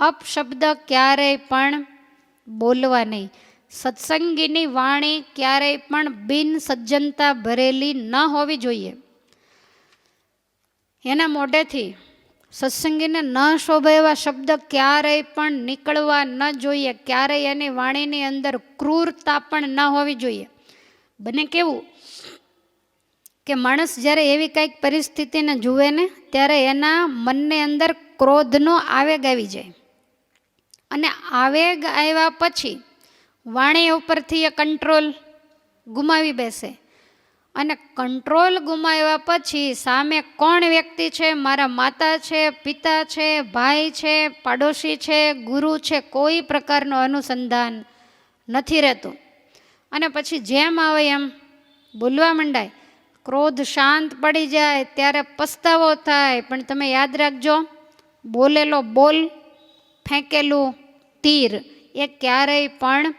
અપશબ્દ ક્યારેય પણ બોલવા નહીં. સત્સંગીની વાણી ક્યારેય પણ બિન સજ્જનતા ભરેલી ન હોવી જોઈએ. એના મોઢેથી સત્સંગીને ન શોભે એવા શબ્દ ક્યારેય પણ નીકળવા ન જોઈએ. ક્યારેય એની વાણીની અંદર ક્રૂરતા પણ ન હોવી જોઈએ. બને કેવું કે માણસ જ્યારે એવી કંઈક પરિસ્થિતિને જુએ ને, ત્યારે એના મનની અંદર ક્રોધનો આવેગ આવી જાય. અને આવેગ આવ્યા પછી વાણી ઉપરથી એ કંટ્રોલ ગુમાવી બેસે. અને કંટ્રોલ ગુમાવ્યા પછી સામે કોણ વ્યક્તિ છે? મારા માતા છે, પિતા છે, ભાઈ છે, પાડોશી છે, ગુરુ છે, કોઈ પ્રકારનું અનુસંધાન નથી રહેતું. અને પછી જેમ આવે એમ બોલવા મંડાય. ક્રોધ શાંત પડી જાય, ત્યારે પસ્તાવો થાય. પણ તમે યાદ રાખજો, બોલેલો બોલ ફેંકેલું તીર. એ ક્યારેય પણ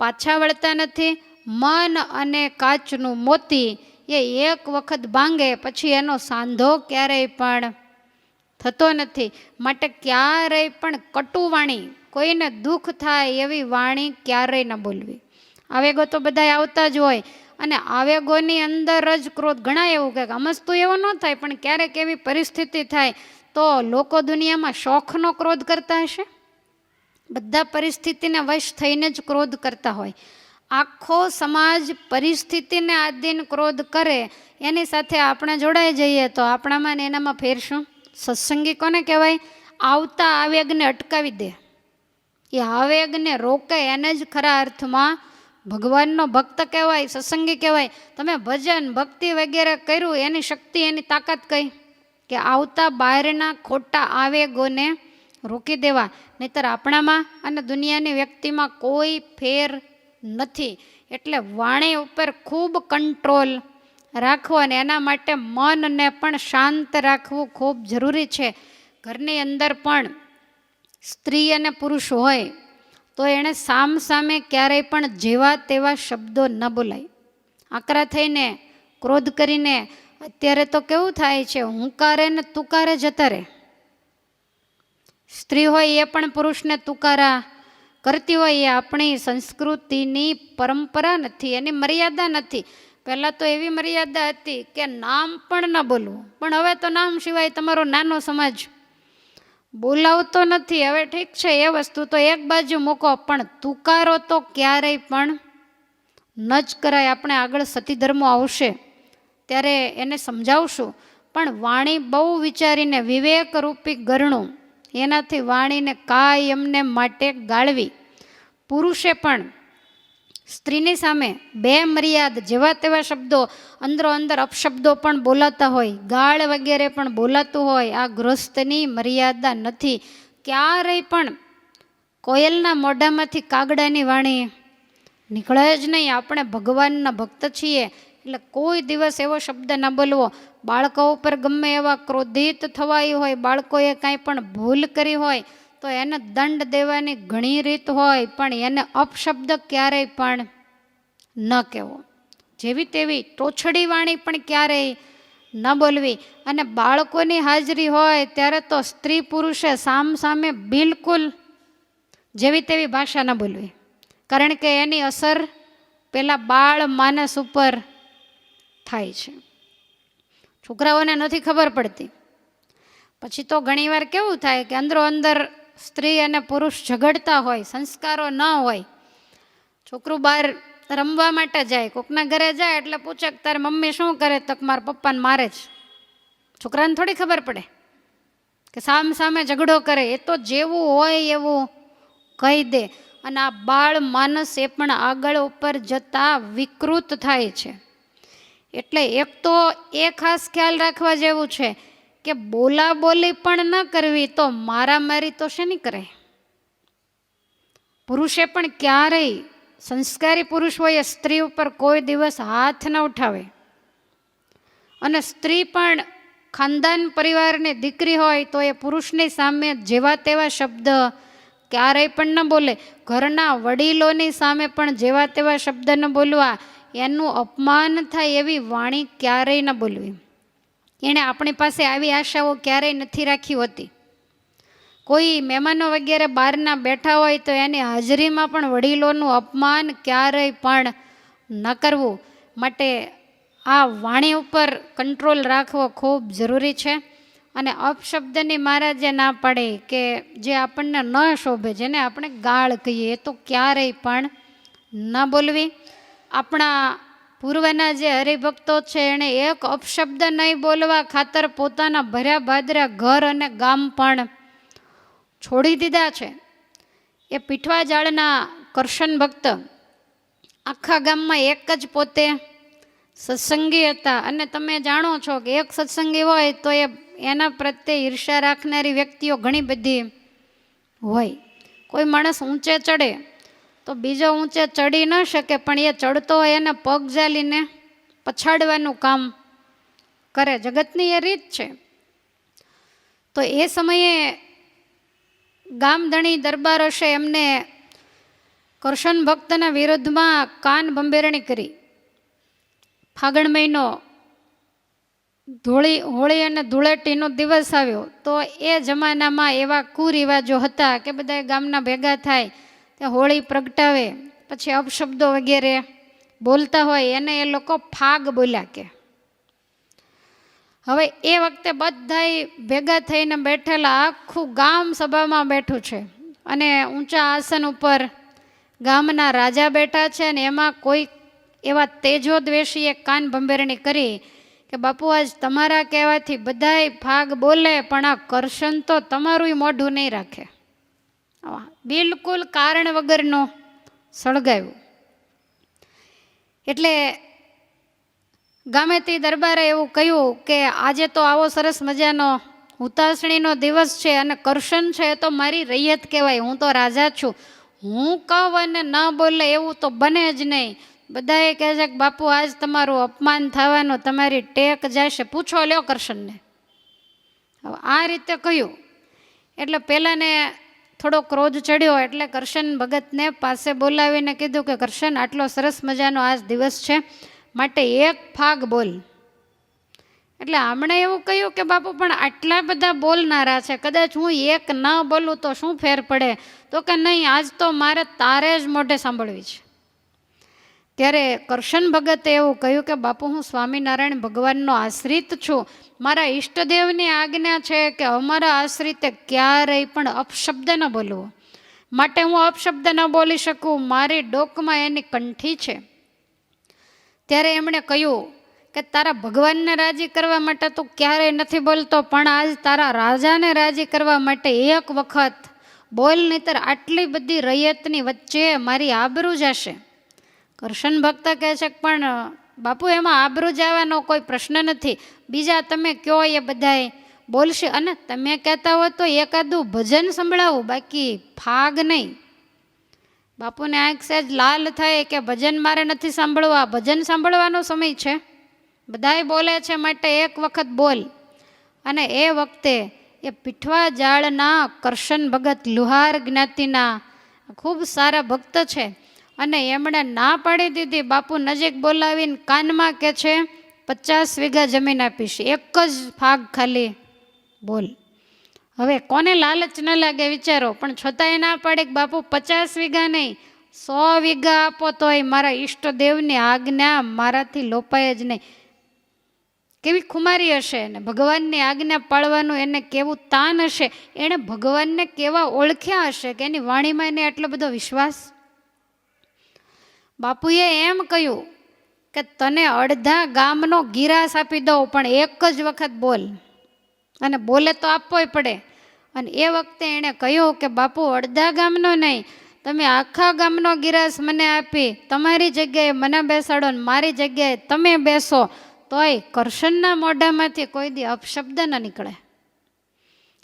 પાછા વળતા નથી. મન અને કાચનું મોતી એ એક વખત ભાંગે, પછી એનો સાંધો ક્યારેય પણ થતો નથી. માટે ક્યારેય પણ કટુ વાણી, કોઈને દુઃખ થાય એવી વાણી ક્યારેય ન બોલવી. આવેગો તો બધા આવતા જ હોય. અને આવેગોની અંદર જ ક્રોધ ઘણા એવું કે અમસ્તુ એવો ન થાય, પણ ક્યારેક એવી પરિસ્થિતિ થાય તો લોકો દુનિયામાં શોખનો ક્રોધ કરતા હશે? બધા પરિસ્થિતિને વશ થઈને જ ક્રોધ કરતા હોય. આખો સમાજ પરિસ્થિતિને આધીન ક્રોધ કરે. એની સાથે આપણે જોડાઈ જઈએ તો આપણામાં ને એનામાં ફેરશું સત્સંગી કોને કહેવાય? આવતા આવેગને અટકાવી દે. એ આવેગને રોકે એને જ ખરા અર્થમાં ભગવાનનો ભક્ત કહેવાય, સત્સંગી કહેવાય. તમે ભજન, ભક્તિ વગેરે કર્યું, એની શક્તિ, એની તાકાત કઈ? કે આવતા બહારના ખોટા આવેગોને રોકી દેવા. નહીતર આપણામાં અને દુનિયાની વ્યક્તિમાં કોઈ ફેર નથી. એટલે વાણી ઉપર ખૂબ કંટ્રોલ રાખવો અને એના માટે મનને પણ શાંત રાખવું ખૂબ જરૂરી છે. ઘરની અંદર પણ સ્ત્રી અને પુરુષ હોય, તો એણે સામ સામે ક્યારેય પણ જેવા તેવા શબ્દો ન બોલાય. આકરા થઈને, ક્રોધ કરીને અત્યારે તો કેવું થાય છે, હુંકારે ને તુકારે જતા રહે. સ્ત્રી હોય એ પણ પુરુષને તુકારા કરતી હોય એ આપણી સંસ્કૃતિની પરંપરા નથી, એની મર્યાદા નથી. પહેલાં તો એવી મર્યાદા હતી કે નામ પણ ન બોલવું. પણ હવે તો નામ સિવાય તમારો નાનો સમાજ બોલાવતો નથી. હવે ઠીક છે, એ વસ્તુ તો એક બાજુ મૂકો, પણ તુકારો તો ક્યારેય પણ ન જ કરાય. આપણે આગળ સતી ધર્મો આવશે. ત્યારે એને સમજાવશું, પણ વાણી બહુ વિચારીને વિવેકરૂપી ગરણું, એનાથી વાણીને કાયમને માટે ગાળવી. પુરુષે પણ સ્ત્રીની સામે બે મર્યાદ જેવા તેવા શબ્દો, અંદરો અંદર અપશબ્દો પણ બોલાતા હોય, ગાળ વગેરે પણ બોલાતું હોય, આ ગૃહસ્થની મર્યાદા નથી. ક્યારેય પણ કોયલના મોઢામાંથી કાગડાની વાણી નીકળે જ નહીં. આપણે ભગવાનના ભક્ત છીએ એટલે કોઈ દિવસ એવો શબ્દ ન બોલવો. બાળકો ઉપર ગમે એવા ક્રોધિત થવાય હોય, બાળકોએ કાંઈ પણ ભૂલ કરી હોય, તો એને દંડ દેવાની ઘણી રીત હોય, પણ એને અપશબ્દ ક્યારેય પણ ન કહેવો. જેવી તેવી ટોછડી વાણી પણ ક્યારેય ન બોલવી. અને બાળકોની હાજરી હોય, ત્યારે તો સ્ત્રી પુરુષે સામ સામે બિલકુલ જેવી તેવી ભાષા ન બોલવી. કારણ કે એની અસર પેલા બાળ માનસ ઉપર થાય છે. છોકરાઓને નથી ખબર પડતી. પછી તો ઘણીવાર કેવું થાય કે અંદરો અંદર સ્ત્રી અને પુરુષ ઝઘડતા હોય, સંસ્કારો ન હોય. છોકરું બહાર રમવા માટે જાય, કોકના ઘરે જાય એટલે પૂછે કે તારે મમ્મી શું કરે? તક મારા પપ્પાને મારે જ. છોકરાને થોડી ખબર પડે કે સામ સામે ઝઘડો કરે. એ તો જેવું હોય એવું કહી દે. અને આ બાળ માનસ એ પણ આગળ ઉપર જતાં વિકૃત થાય છે. એટલે એક તો એ ખાસ ખ્યાલ રાખવા જેવું છે કે બોલા બોલી પણ ન કરવી તો મારામારી તો શેની કરે? પુરુષે પણ ક્યારેય સંસ્કારી પુરુષ હોય એ સ્ત્રી ઉપર કોઈ દિવસ હાથ ન ઉઠાવે. અને સ્ત્રી પણ ખાનદાન પરિવારની દીકરી હોય તો એ પુરુષની સામે જેવા તેવા શબ્દ ક્યારેય પણ ન બોલે. ઘરના વડીલોની સામે પણ જેવા તેવા શબ્દ ન બોલવા. એનું અપમાન થાય એવી વાણી ક્યારેય ન બોલવી. એણે આપણી પાસે આવી આશાઓ ક્યારેય નથી રાખી હોતી. કોઈ મહેમાનો વગેરે બહારના બેઠા હોય તો એની હાજરીમાં પણ વડીલોનું અપમાન ક્યારેય પણ ન કરવું માટે આ વાણી ઉપર કંટ્રોલ રાખવો ખૂબ જરૂરી છે. અને અપશબ્દની મહારાજે ના પાડે કે જે આપણને ન શોભે, જેને આપણે ગાળ કહીએ, એ તો ક્યારેય પણ ન બોલવી. આપણા પૂર્વના જે હરિભક્તો છે, એણે એક અપશબ્દ નહીં બોલવા ખાતર પોતાના ભર્યા ભાદરા ઘર અને ગામ પણ છોડી દીધા છે. એ પીઠવા જાળના કરશન ભક્ત આખા ગામમાં એક જ પોતે સત્સંગી હતા. અને તમે જાણો છો કે એક સત્સંગી હોય તો એ એના પ્રત્યે ઈર્ષા રાખનારી વ્યક્તિઓ ઘણી બધી હોય. કોઈ માણસ ઊંચે ચડે તો બીજો ઊંચે ચડી ન શકે, પણ એ ચડતો હોય એને પગ જાલીને પછાડવાનું કામ કરે. જગતની એ રીત છે. તો એ સમયે ગામધણી દરબાર હશે એમને કૃષ્ણ ભક્તના વિરુદ્ધમાં કાન બંબેરણી કરી. ફાગણ મહિનો ધૂળી, હોળી અને ધૂળેટીનો દિવસ આવ્યો. તો એ જમાનામાં એવા કુરિવાજો હતા કે બધા ગામના ભેગા થાય હોળી પ્રગટાવે, પછી અપશબ્દો વગેરે બોલતા હોય એને એ લોકો ફાગ બોલ્યા કે. હવે એ વખતે બધાય ભેગા થઈને બેઠેલા આખું ગામ સભામાં બેઠું છે અને ઊંચા આસન ઉપર ગામના રાજા બેઠા છે અને એમાં કોઈ એવા તેજો દ્વેષીએ કાન ભંભેરણી કરી કે, બાપુ, આજ તમારા કહેવાથી બધાય ફાગ બોલે, પણ આ કરશન તો તમારું મોઢું નહીં રાખે. બિલકુલ કારણ વગરનો સળગાવ્યો. એટલે ગામેથી દરબારે એવું કહ્યું કે આજે તો આવો સરસ મજાનો હુતાસણીનો દિવસ છે અને કરશન છે એ તો મારી રૈયત કહેવાય, હું તો રાજા છું. હું કહું અને ન બોલે એવું તો બને જ નહીં. બધાએ કહે છે કે બાપુ, આજ તમારું અપમાન થવાનું, તમારી ટેક જશે. પૂછો લ્યો કરશનને. હવે આ રીતે કહ્યું. એટલે પહેલાંને થોડો ક્રોધ ચડ્યો એટલે કરશન ભગતને પાસે બોલાવીને કીધું કે, કરશન, આટલો સરસ મજાનો આ દિવસ છે, માટે એક ફાગ બોલ. એટલે હમણે એવું કહ્યું કે, બાપુ, પણ આટલા બધા બોલનારા છે, કદાચ હું એક ન બોલું તો શું ફેર પડે? તો કે નહીં, આજ તો મારે તારે જ મોઢે સાંભળવી છે. ત્યારે કરશન ભગતે એવું કહ્યું કે, બાપુ, હું સ્વામિનારાયણ ભગવાનનો આશ્રિત છું. મારા ઈષ્ટદેવની આજ્ઞા છે કે અમારા આશ્રિતે ક્યારેય પણ અપશબ્દ ન બોલવો. માટે હું અપશબ્દ ન બોલી શકું. મારી ડોકમાં એની કંઠી છે. ત્યારે એમણે કહ્યું કે, તારા ભગવાનને રાજી કરવા માટે તું ક્યારેય નથી બોલતો, પણ આજ તારા રાજાને રાજી કરવા માટે એક વખત બોલ, નહીતર આટલી બધી રૈયતની વચ્ચે મારી આબરૂ જશે. કરશન ભક્ત કહે છે પણ, બાપુ, એમાં આબરૂ જવાનો કોઈ પ્રશ્ન નથી. બીજા તમે કયો એ બધાએ બોલશે. અને તમે કહેતા હો તો એકાદું ભજન સંભળાવું, બાકી ફાગ નહીં. બાપુને આંખ સહેજ લાલ થાય કે ભજન મારે નથી સાંભળવા. ભજન સાંભળવાનો સમય છે. બધાએ બોલે છે માટે એક વખત બોલ. અને એ વખતે એ પીઠવા જાળના કરશન ભગત લુહાર જ્ઞાતિના ખૂબ સારા ભક્ત છે. અને એમણે ના પાડી દીધી. બાપુ નજીક બોલાવીને કાનમાં કે છે, પચાસ વીઘા જમીન આપીશ. એક જ ભાગ ખાલી. બોલ. હવે કોને લાલચ ન લાગે વિચારો, પણ છતાંય ના પાડે કે બાપુ પચાસ વીઘા નહીં, સો વીઘા આપો તોય મારા ઈષ્ટદેવની આજ્ઞા મારાથી લોપાય જ નહીં. કેવી ખુમારી હશે ને? ભગવાનની આજ્ઞા પાળવાનું એને કેવું તાન હશે? એણે ભગવાનને કેવા ઓળખ્યા હશે કે એની વાણીમાં એને એટલો બધો વિશ્વાસ? બાપુએ એમ કહ્યું કે તને અડધા ગામનો ગિરાસ આપી દઉં, પણ એક જ વખત બોલ. અને બોલે તો આપવોય પડે. અને એ વખતે એણે કહ્યું કે, બાપુ, અડધા ગામનો નહીં, તમે આખા ગામનો ગિરાસ મને આપી, તમારી જગ્યાએ મને બેસાડો ને મારી જગ્યાએ તમે બેસો, તોય કરશનના મોઢામાંથી કોઈ દી અપશબ્દ ન નીકળે.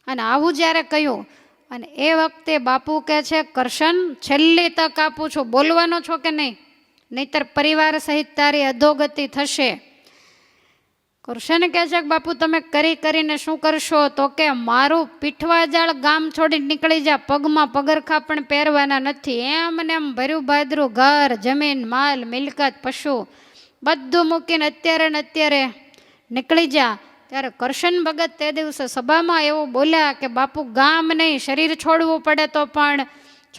અને આવું જ્યારે કહ્યું અને એ વખતે બાપુ કહે છે, કરશન, છેલ્લી તક આપું છું. બોલવાનો છો કે નહીં? નહીતર પરિવાર સહિત તારી અધોગતિ થશે. કરશન કહે છે કે, બાપુ, તમે કરી કરીને શું કરશો? તો કે મારું પીઠવાજાળ ગામ છોડી નીકળી જા. પગમાં પગરખા પણ પહેરવાના નથી. એમ ને એમ ભર્યું ભાદરું ઘર, જમીન, માલ, મિલકત, પશુ. બધું મૂકીને અત્યારે ને અત્યારે નીકળી જા. ત્યારે કરશન ભગત તે દિવસે સભામાં એવું બોલ્યા કે, બાપુ, ગામ નહીં, શરીર છોડવું પડે તો પણ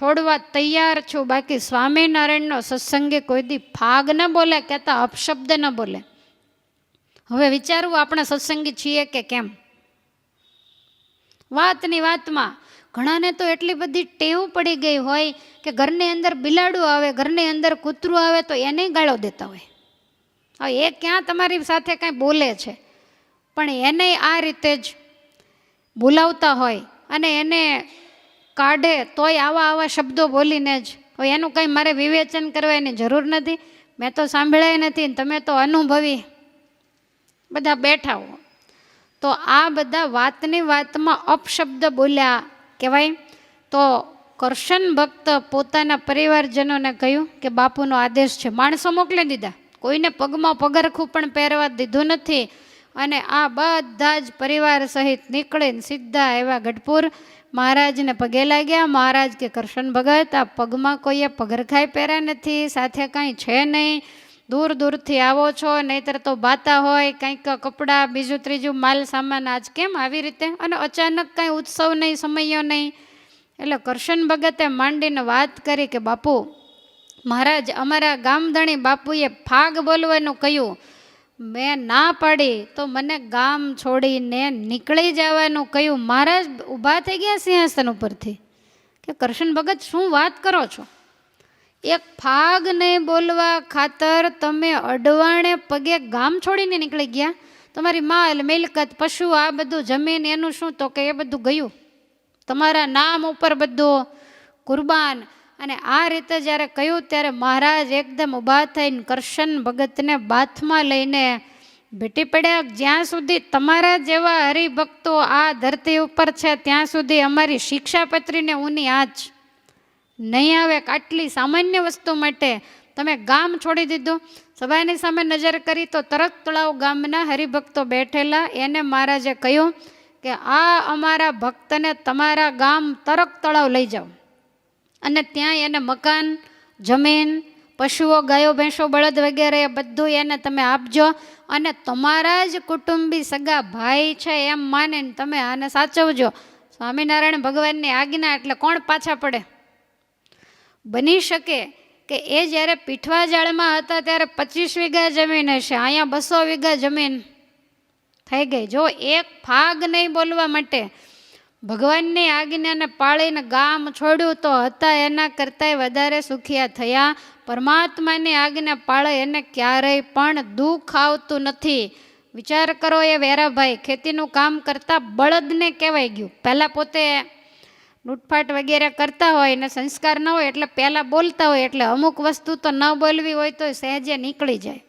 છોડવા તૈયાર છું. બાકી સ્વામિનારાયણનો સત્સંગે કોઈ દી ફાગ ન બોલે, કહેતા અપશબ્દ ન બોલે. હવે વિચારવું, આપણે સત્સંગી છીએ કે કેમ? વાતની વાતમાં ઘણાને તો એટલી બધી ટેવ પડી ગઈ હોય કે ઘરની અંદર બિલાડું આવે, ઘરની અંદર કૂતરું આવે તો એને ગાળો દેતા હોય. હવે એ ક્યાં તમારી સાથે કાંઈ બોલે છે? પણ એને આ રીતે જ બોલાવતા હોય અને એને કાઢે તોય આવા આવા શબ્દો બોલીને જ. હવે એનું કંઈ મારે વિવેચન કરવાની જરૂર નથી. મેં તો સાંભળ્યા નથી તમે તો અનુભવી બધા બેઠા હો. તો આ બધા વાતની વાતમાં અપશબ્દ બોલ્યા કહેવાય. તો કરશન ભક્ત પોતાના પરિવારજનોને કહ્યું કે બાપુનો આદેશ છે. માણસો મોકલી દીધા. કોઈને પગમાં પગરખું પણ પહેરવા દીધું નથી. અને આ બધા જ પરિવાર સહિત નીકળીને સીધા એવા ગઢપુર. મહારાજને પગે લાગ્યા. મહારાજ કે, કરશન ભગત, આ પગમાં કોઈએ પગરખાઈ પહેર્યા નથી? સાથે કાંઈ છે નહીં? દૂર દૂરથી આવો છો, નહીતર તો બાતા હોય, કંઈક કપડાં, બીજું ત્રીજું માલ સામાન આજ કેમ આવી રીતે? અને અચાનક કાંઈ ઉત્સવ નહીં, સમયો નહીં. એટલે કરશન ભગતે માંડીને વાત કરી કે, બાપુ, મહારાજ, અમારા ગામધણી બાપુએ ફાગ બોલવાનું કહ્યું. મેં ના પાડી તો મને ગામ છોડીને નીકળી જવાનું કહ્યું. મહારાજ ઊભા થઈ ગયા સિંહાસન ઉપરથી કે કરશન ભગત, શું વાત કરો છો? એક ફાગ નહીં બોલવા ખાતર તમે અડવાણે પગે ગામ છોડીને નીકળી ગયા? તમારી માલ મિલકત, પશુ, આ બધું જમીન, એનું શું? તો કે એ બધું ગયું. તમારા નામ ઉપર બધું કુરબાન અને આ રીતે જ્યારે કહ્યું ત્યારે મહારાજ એકદમ ઊભા થઈને કરશન ભગતને બાથમાં લઈને ભેટી પડ્યા, જ્યાં સુધી તમારા જેવા હરિભક્તો આ ધરતી ઉપર છે, ત્યાં સુધી અમારી શિક્ષાપત્રીને ઊની આંચ નહીં આવે આટલી સામાન્ય વસ્તુ માટે તમે ગામ છોડી દીધું. સભાની સામે નજર કરી તો તરત તળાવ ગામના હરિભક્તો બેઠેલા. એને મહારાજે કહ્યું કે આ અમારા ભક્તને તમારા ગામ તરક તળાવ લઈ જાઓ. અને ત્યાં એને મકાન, જમીન, પશુઓ, ગાયો, ભેંસો, બળદ વગેરે એ બધું એને તમે આપજો. અને તમારા જ કુટુંબી સગા ભાઈ છે એમ માને તમે આને સાચવજો. સ્વામિનારાયણ ભગવાનની આજ્ઞા એટલે કોણ પાછા પડે? બની શકે કે એ જ્યારે પીઠવા જાળમાં હતા ત્યારે પચીસ વીઘા જમીન હશે, અહીંયા બસો વીઘા જમીન થઈ ગઈ. જો એક ફાગ નહીં બોલવા માટે ભગવાનની આજ્ઞાને પાળીને ગામ છોડ્યું તો હતા એના કરતાંય વધારે સુખિયા થયા. પરમાત્માની આજ્ઞા પાળે એને ક્યારેય પણ દુઃખ આવતું નથી. વિચાર કરો એ વેરાભાઈ, ખેતીનું કામ કરતાં બળદને કહેવાય ગયું. પહેલાં પોતે લૂંટફાટ વગેરે કરતા હોય ને સંસ્કાર ન હોય એટલે પહેલાં બોલતા હોય એટલે અમુક વસ્તુ તો ન બોલવી હોય તો સહેજે નીકળી જાય.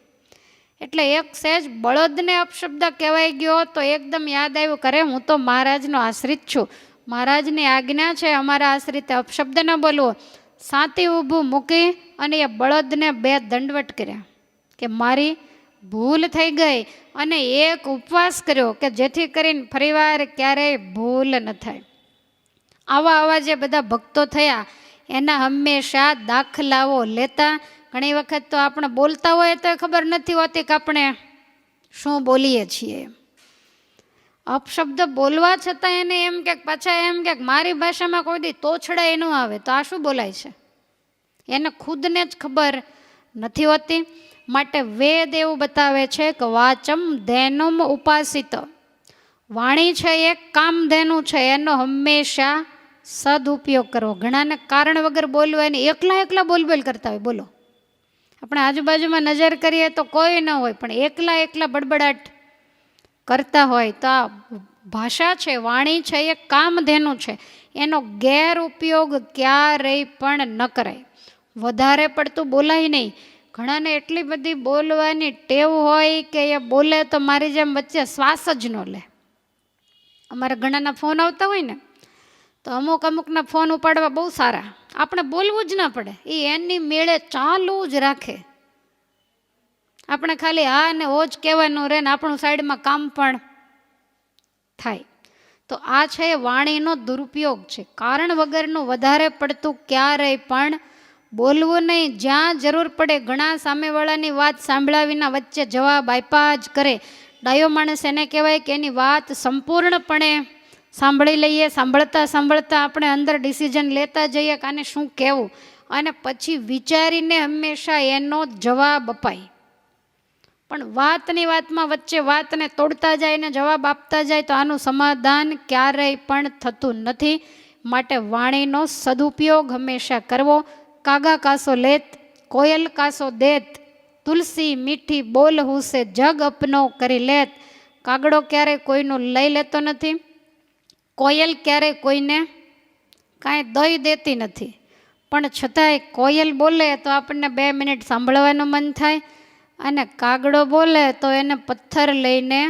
એટલે એક સહેજ બળદને અપશબ્દ કહેવાય ગયો તો એકદમ યાદ આવ્યું, કરે, હું તો મહારાજનો આશ્રિત છું. મહારાજની આજ્ઞા છે અમારા આશ્રિતે અપશબ્દ ન બોલવો. સાતી ઊભું મૂકી અને એ બળદને બે દંડવટ કર્યા કે, મારી ભૂલ થઈ ગઈ. અને એક ઉપવાસ કર્યો કે, જેથી કરીને ફરીવાર ક્યારેય ભૂલ ન થાય. આવા આવા જે બધા ભક્તો થયા. એના હંમેશા દાખલાઓ લેતા ઘણી વખત તો આપણે બોલતા હોય તો ખબર નથી હોતી કે આપણે શું બોલીએ છીએ. અપશબ્દ બોલવા છતાં એને એમ કે પાછા એમ કે મારી ભાષામાં કોઈ દી તોછડાય ન આવે, તો આ શું બોલાય છે? એને ખુદને જ ખબર નથી હોતી. માટે વેદ એવું બતાવે છે કે વાચમ ધેનુમ ઉપાસિત. વાણી છે એ કામધેનું છે, એનો હંમેશા સદુપયોગ કરવો. ઘણાને કારણ વગર બોલવાની એકલા એકલા બોલ બોલ કરતા હોય, બોલો. આપણે આજુબાજુમાં નજર કરીએ તો કોઈ ન હોય, પણ એકલા એકલા બડબડાટ કરતા હોય તો આ ભાષા છે, વાણી છે, એ કામધેનું છે. એનો ગેરઉપયોગ ક્યારેય પણ ન કરાય. વધારે પડતું બોલાય નહીં. ઘણાને એટલી બધી બોલવાની ટેવ હોય કે એ બોલે તો મારી જેમ વચ્ચે શ્વાસ જ ન લે. અમારા ઘણાના ફોન આવતા હોય ને, તો અમુક અમુકના ફોન ઉપાડવા બહુ સારા. આપણે બોલવું જ ના પડે. એ એની મેળે ચાલુ જ રાખે. આપણે ખાલી હા ને ઓ જ કહેવાનું રહે ને આપણું સાઈડમાં કામ પણ થાય. તો આ છે વાણીનો દુરુપયોગ છે. કારણ વગરનું વધારે પડતું ક્યારેય પણ બોલવું નહીં. જ્યાં જરૂર પડે ઘણા સામેવાળાની વાત સાંભળ્યા વિના વચ્ચે જવાબ આપ્યા જ કરે. ડાયો માણસ એને કહેવાય કે એની વાત સંપૂર્ણપણે સાંભળી લઈએ, સાંભળતા સાંભળતા આપણે અંદર ડિસિઝન લેતા જઈએ કે આને શું કહેવું? અને પછી વિચારીને હંમેશા એનો જવાબ અપાય. પણ વાતની વાતમાં વચ્ચે વાતને તોડતા જાય ને જવાબ આપતા જાય તો આનું સમાધાન ક્યારેય પણ થતું નથી. માટે વાણીનો સદુપયોગ હંમેશા કરવો. કાગા કાસો લેત, કોયલ કાસો દેત, તુલસી મીઠી બોલ હુસે જગ અપનો કરી લેત. કાગડો ક્યારેય કોઈનું લઈ લેતો નથી. કોયલ ક્યારેય કોઈને કાંઈ દઈ દેતી નથી. પણ છતાંય કોયલ બોલે તો આપણને બે મિનિટ સાંભળવાનું મન થાય અને કાગડો બોલે તો એને પથ્થર લઈને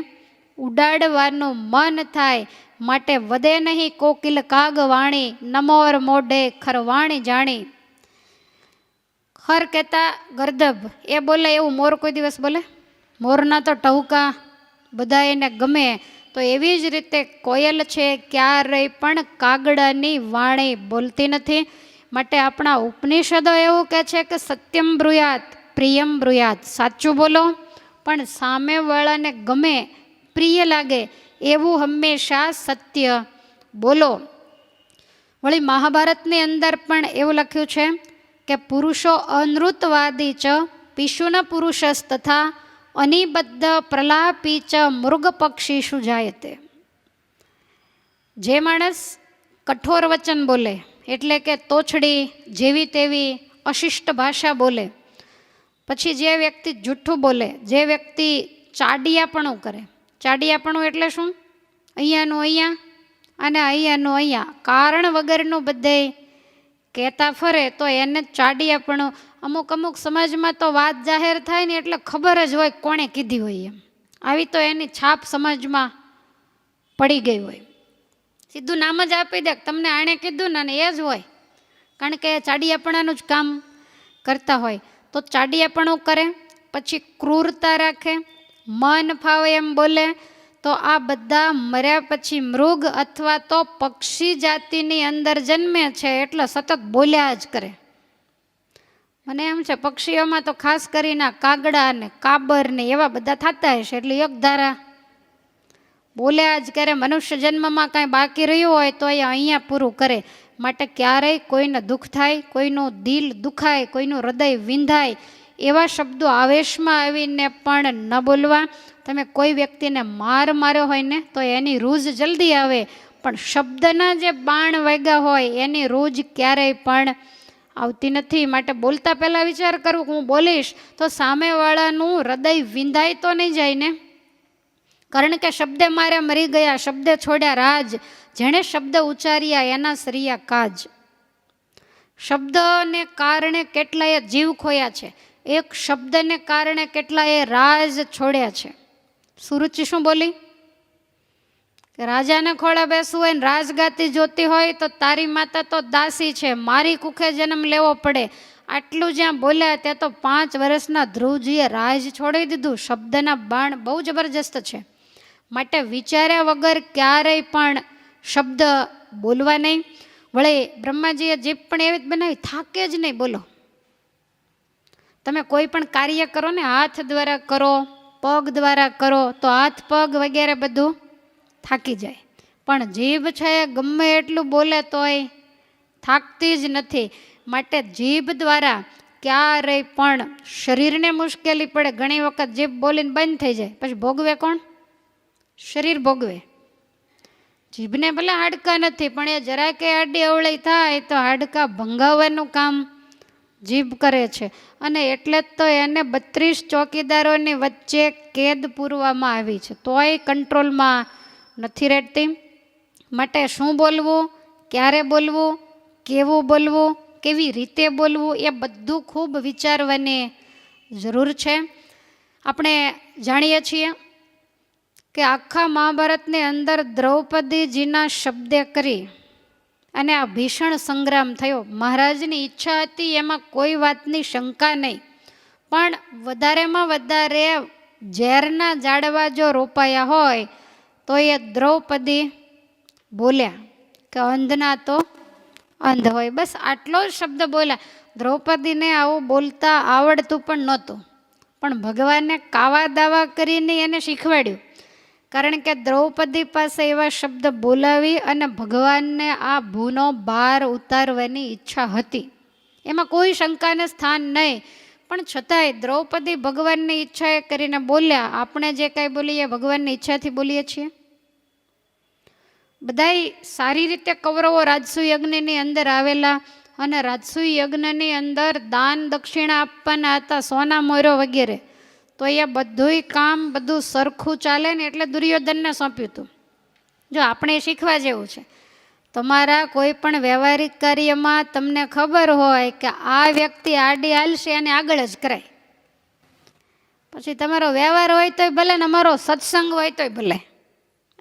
ઉડાડવાનું મન થાય. માટે વધે નહીં કોકિલ કાગ વાણી, નમોર મોઢે ખરવાણી જાણી. ખર કહેતા ગરદબ, એ બોલે એવું મોર કોઈ દિવસ બોલે? મોરના તો ટહુકા બધા એને ગમે. તો એવી જ રીતે કોયલ છે, ક્યારેય પણ કાગડાની વાણી બોલતી નથી. માટે આપણા ઉપનિષદો એવું કહે છે કે, સત્યમ બ્રુયાત, પ્રિયમ બ્રુયાત. સાચું બોલો. પણ સામેવાળાને ગમે, પ્રિય લાગે, એવું હંમેશા સત્ય બોલો. વળી મહાભારતની અંદર પણ એવું લખ્યું છે કે, પુરુષો અનૃતવાદી ચ પિશુના પુરુષસ તથા અનિબદ્ધ પ્રલાપી મૃગ પક્ષીશું જાયતે. જે માણસ કઠોર વચન બોલે, એટલે કે તોછડી જેવી તેવી અશિષ્ટ ભાષા બોલે, પછી જે વ્યક્તિ જૂઠું બોલે, જે વ્યક્તિ ચાડિયાપણું કરે. ચાડિયાપણું એટલે શું? અહીંયાનું અહીંયા અને અહીંયાનું અહીંયા. કારણ વગરનું બધે કહેતા ફરે તો એને ચાડિયાપણું અમુક અમુક સમાજમાં તો વાત જાહેર થાય ને એટલે ખબર જ હોય કોણે કીધી હોય એમ. આવી તો એની છાપ સમાજમાં પડી ગઈ હોય. સીધું નામ જ આપી દે તમને આણે કીધું ને એ જ હોય. કારણ કે ચાડિયાપણાનું જ કામ કરતા હોય. તો ચાડિયાપણું કરે, પછી ક્રૂરતા રાખે, મન ફાવે એમ બોલે, તો આ બધા મર્યા પછી મૃગ અથવા તો પક્ષી જાતિની અંદર જન્મે છે એટલે સતત બોલ્યા જ કરે. મને એમ છે, પક્ષીઓમાં તો ખાસ કરીને કાગડા ને કાબર ને એવા બધા થતા હશે, એટલે યોગધારા બોલ્યા જ ક્યારે મનુષ્ય જન્મમાં કાંઈ બાકી રહ્યું હોય, તો એ અહીંયા પૂરું કરે. માટે ક્યારેય કોઈને દુઃખ થાય, કોઈનું દિલ દુખાય, કોઈનું હૃદય વિંધાય, એવા શબ્દો આવેશમાં આવીને પણ ન બોલવા. તમે કોઈ વ્યક્તિને માર માર્યો હોય ને, તો એની રૂજ જલ્દી આવે. પણ શબ્દના જે બાણ વાગ્યા હોય, એની રૂજ ક્યારેય પણ આવતી નથી. માટે બોલતા પહેલાં વિચાર કરું કે હું બોલીશ તો સામેવાળાનું હૃદય વિંધાય તો નહીં જાય ને? કારણ કે શબ્દે મારે મરી ગયા, શબ્દે છોડ્યા રાજ. જેણે શબ્દ ઉચ્ચાર્યા એના શ્રીયા કાજ. શબ્દને કારણે કેટલાય જીવ ખોયા છે. એક શબ્દને કારણે કેટલાએ રાજ છોડ્યા છે. સુરુચિ શું બોલી? કે રાજાને ખોળે બેસવું હોય ને રાજગાતી જોતી હોય તો તારી માતા તો દાસી છે, મારી કુખે જન્મ લેવો પડે. આટલું જ્યાં બોલ્યા ત્યાં તો પાંચ વર્ષના ધ્રુવજીએ રાજ છોડી દીધું. શબ્દના બાણ બહુ જબરજસ્ત છે. માટે વિચાર્યા વગર ક્યારેય પણ શબ્દ બોલવા નહીં. વળે બ્રહ્માજીએ જીભ પણ એવી જ બનાવી, થાકે જ નહીં. બોલો. તમે કોઈ પણ કાર્ય કરો ને, હાથ દ્વારા કરો, પગ દ્વારા કરો, તો હાથ પગ વગેરે બધું થાકી જાય. પણ જીભ છે, ગમે એટલું બોલે તોય થાકતી જ નથી. માટે જીભ દ્વારા ક્યારેય પણ શરીરને મુશ્કેલી પડે. ઘણી વખત જીભ બોલીને બંધ થઈ જાય. પછી ભોગવે કોણ? શરીર ભોગવે. જીભને ભલે હાડકા નથી, પણ એ જરા કે આડી અવળી થાય તો હાડકા ભંગાવવાનું કામ જીભ કરે છે. અને એટલે જ તો એને બત્રીસ ચોકીદારોની વચ્ચે કેદ પૂરવામાં આવી છે. તોય કંટ્રોલમાં નથી રહેતી માટે શું બોલવું? ક્યારે બોલવું? કેવું બોલવું? કેવી રીતે બોલવું? એ બધું ખૂબ વિચારવાની જરૂર છે. આપણે જાણીએ છીએ કે આખા મહાભારતની અંદર દ્રૌપદીજીના શબ્દે કરી અને આ ભીષણ સંગ્રામ થયો. મહારાજની ઈચ્છા હતી, એમાં કોઈ વાતની શંકા નહીં. પણ વધારેમાં વધારે ઝેરના જાડવા જો રોપાયા હોય તો એ દ્રૌપદી બોલ્યા કે અંધના તો અંધ હોય. બસ આટલો જ શબ્દ બોલ્યા. દ્રૌપદીને આવું બોલતા આવડતું પણ નહોતું. પણ ભગવાને કાવા દાવા કરીને એને શીખવાડ્યું. કારણ કે દ્રૌપદી પાસે એવા શબ્દ બોલાવી અને ભગવાનને આ ભૂનો ભાર ઉતારવાની ઈચ્છા હતી. એમાં કોઈ શંકાને સ્થાન નહીં. પણ છતાંય દ્રૌપદી ભગવાનની ઈચ્છાએ કરીને બોલ્યા, આપણે જે કાંઈ બોલીએ ભગવાનની ઈચ્છાથી બોલીએ છીએ. બધાય સારી રીતે કૌરવો રાજસુ યજ્ઞની અંદર આવેલા અને રાજસુ યજ્ઞની અંદર દાન દક્ષિણા આપવાના હતા સોના મોયરો વગેરે. તો એ બધુંય કામ બધું સરખું ચાલે ને એટલે દુર્યોધનને સોંપ્યું હતું. જો આપણે શીખવા જેવું છે. તમારા કોઈ પણ વ્યવહારિક કાર્યમાં તમને ખબર હોય કે આ વ્યક્તિ આડી હાલશે અને આગળ જ કરાય. પછી તમારો વ્યવહાર હોય તોય ભલે ને અમારો સત્સંગ હોય તોય ભલે.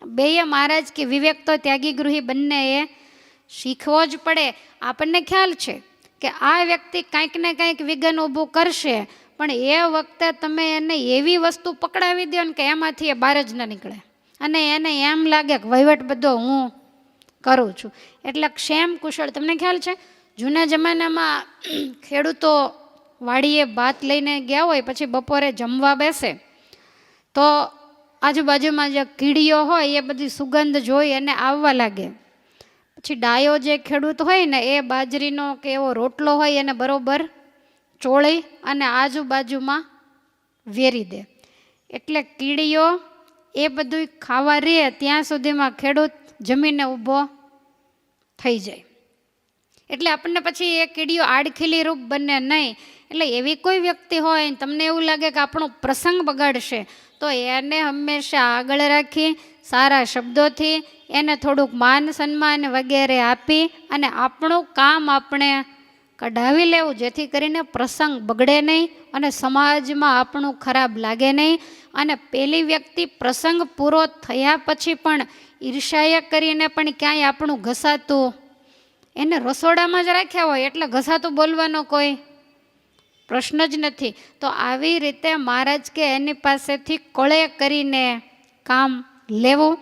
બેય મહારાજ કે વિવેક તો ત્યાગી ગૃહી બંને એ શીખવો જ પડે. આપણને ખ્યાલ છે કે આ વ્યક્તિ કાંઈક ને કાંઈક વિઘન ઊભું કરશે, પણ એ વખતે તમે એને એવી વસ્તુ પકડાવી દો ને કે એમાંથી એ બહાર જ ન નીકળે. અને એને એમ લાગે કે વહીવટ બધો હું કરું છું. એટલે ક્ષેમ કુશળ, તમને ખ્યાલ છે? જૂના જમાનામાં ખેડૂતો વાડીએ ભાત લઈને ગયા હોય, પછી બપોરે જમવા બેસે. તો આજુબાજુમાં જે કીડીઓ હોય, એ બધી સુગંધ જોઈ અને આવવા લાગે. પછી ડાયો જે ખેડૂત હોય ને, એ બાજરીનો કે એવો રોટલો હોય, એને બરોબર ચોળી અને આજુબાજુમાં વેરી દે. એટલે કીડીઓ એ બધું ખાવા રહે, ત્યાં સુધીમાં ખેડૂત જમીને ઊભો થઈ જાય. એટલે આપણને પછી એ કીડીઓ આડખીલી રૂપ બને નહીં. એટલે એવી કોઈ વ્યક્તિ હોય તમને એવું લાગે કે આપણો પ્રસંગ બગાડશે, તો એને હંમેશા આગળ રાખી, સારા શબ્દોથી એને થોડુંક માન સન્માન વગેરે આપી અને આપણું કામ આપણે કઢાવી લેવું, જેથી કરીને પ્રસંગ બગડે નહીં અને સમાજમાં આપણું ખરાબ લાગે નહીં. અને પેલી વ્યક્તિ પ્રસંગ પૂરો થયા પછી પણ ઈર્ષાએ કરીને પણ ક્યાંય આપણું ઘસાતું? એને રસોડામાં જ રાખ્યા હોય, એટલે ઘસાતું બોલવાનો કોઈ પ્રશ્ન જ નથી. તો આવી રીતે મહારાજ કે એની પાસેથી કળે કરીને કામ લેવું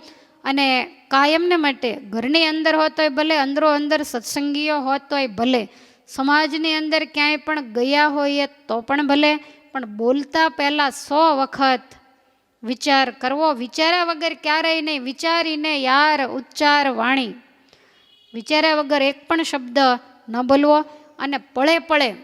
અને કાયમને માટે ઘરની અંદર હોતોય ભલે, અંદરો અંદર સત્સંગીઓ હોતોય ભલે, સમાજની અંદર ક્યાંય પણ ગયા હોઈએ તો પણ ભલે, પણ બોલતા પહેલાં સો વખત વિચાર કરવો. વિચાર્યા વગર ક્યારેય નહીં. વિચારીને યાર, ઉચ્ચાર, વાણી. વિચાર્યા વગર એક પણ શબ્દ ન બોલવો અને પળે પળે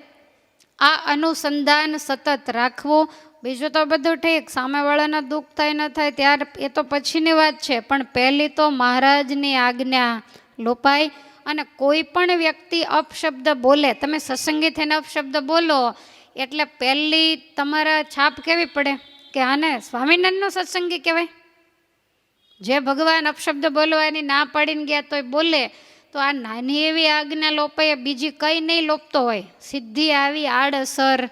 આ અનુસંધાન સતત રાખવું. બીજું તો બધું ઠીક. સામેવાળાને દુઃખ થાય, ન થાય, ત્યાર એ તો પછીની વાત છે. પણ પહેલી તો મહારાજની આજ્ઞા લોપાય અને કોઈ પણ વ્યક્તિ અપશબ્દ બોલે. તમે સત્સંગી થઈને અપશબ્દ બોલો એટલે પહેલી તમારા છાપ કેવી પડે? કે આને સ્વામિનારાયણનો સત્સંગી કહેવાય? જે ભગવાન અપશબ્દ બોલવાની ના પાડીને ગયા તોય બોલે, તો આ નાની એવી આજ્ઞા લોપાય બીજી કંઈ નહીં લોપતો હોય. સિદ્ધિ આવી આડઅસર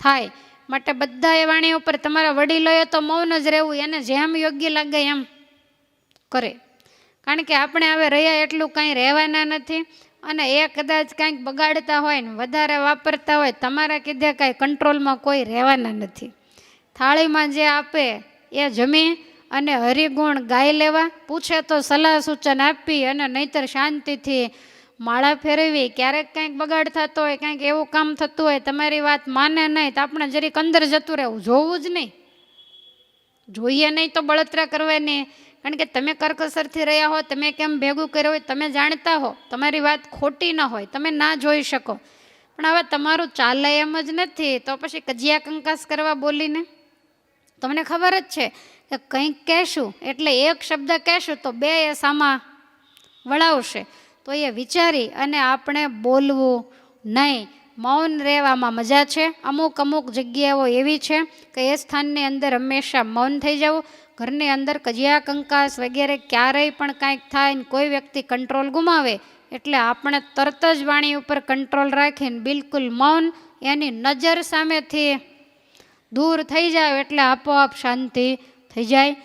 થાય. માટે બધા એ વાણી ઉપર તમારા વડીલોએ તો મૌન જ રહેવું, એને જેમ યોગ્ય લાગે એમ કરે. કારણ કે આપણે હવે રહ્યા એટલું કાંઈ રહેવાના નથી, અને એ કદાચ કાંઈક બગાડતા હોય ને વધારે વાપરતા હોય, તમારા કીધે કાંઈ કંટ્રોલમાં કોઈ રહેવાના નથી. થાળીમાં જે આપે એ જમી અને હરિગુણ ગાઈ લેવા, પૂછે તો સલાહ સૂચન આપી અને નહીતર શાંતિથી માળા ફેરવી. ક્યારેક કંઈક બગાડ થતો હોય, કંઈક એવું કામ થતું હોય, તમારી વાત માને નહીં તો આપણે જરીક અંદર જતું રહેવું. જોવું જ નહીં. જોઈએ નહીં તો બળતરા કરવાની કારણ કે તમે કરકસરથી રહ્યા હો, તમે કેમ ભેગું કર્યું હોય તમે જાણતા હો. તમારી વાત ખોટી ન હોય, તમે ના જોઈ શકો. પણ હવે તમારું ચાલે એમ જ નથી. તો પછી કજિયા કંકાસ કરવા બોલીને? તમને ખબર જ છે કે કંઈક કહેશું, એટલે એક શબ્દ કહેશું તો બે એ સામા વળાવશે. તો એ વિચારી અને આપણે બોલવું નહીં. મૌન રહેવામાં મજા છે. અમુક અમુક જગ્યાઓ એવી છે કે એ સ્થાનની અંદર હંમેશા મૌન થઈ જવું, ઘરની અંદર કજિયા કંકાસ વગેરે ક્યારેય પણ કાંઈક થાય ને કોઈ વ્યક્તિ કંટ્રોલ ગુમાવે, એટલે આપણે તરત જ વાણી ઉપર કંટ્રોલ રાખીને બિલકુલ મૌન એની નજર સામેથી દૂર થઈ જાય એટલે આપોઆપ શાંતિ થઈ જાય.